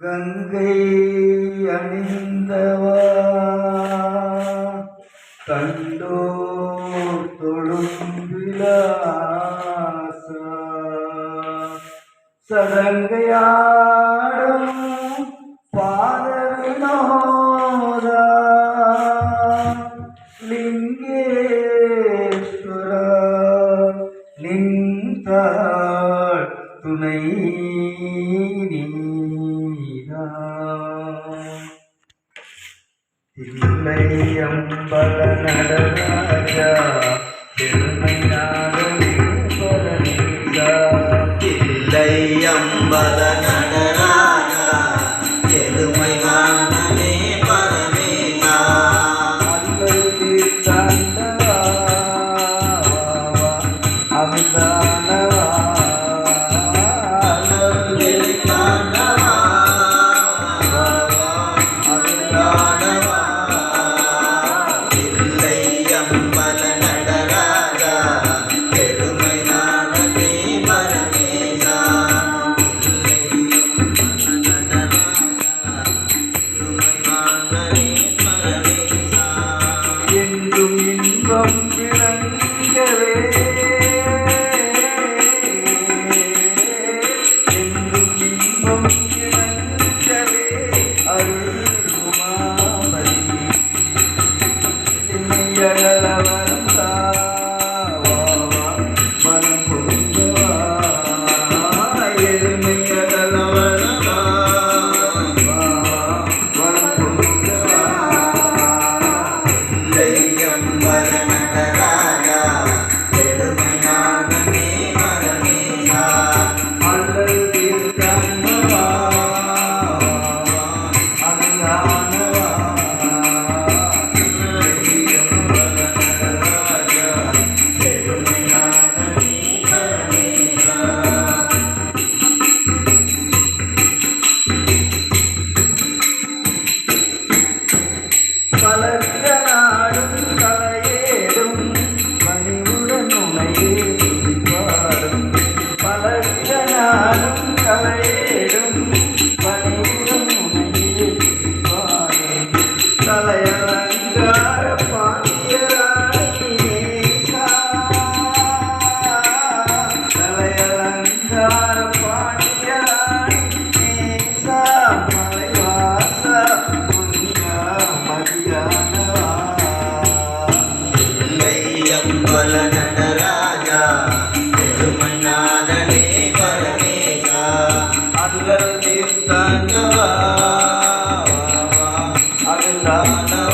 கங்கை அணிந்தவா? கண்டோ தொழும் விலாசா சதங்கையாடும் பாத வினோதா லிங்கேஸ்வர? நின்றாள் துணை நீ? இல்லை அம்பல நடராஜா பெருமையாலும் இல்லை அம்பல நடராஜா பெருமை நானே பரமேசா அன்பை தந்தவா அந்த Ramana.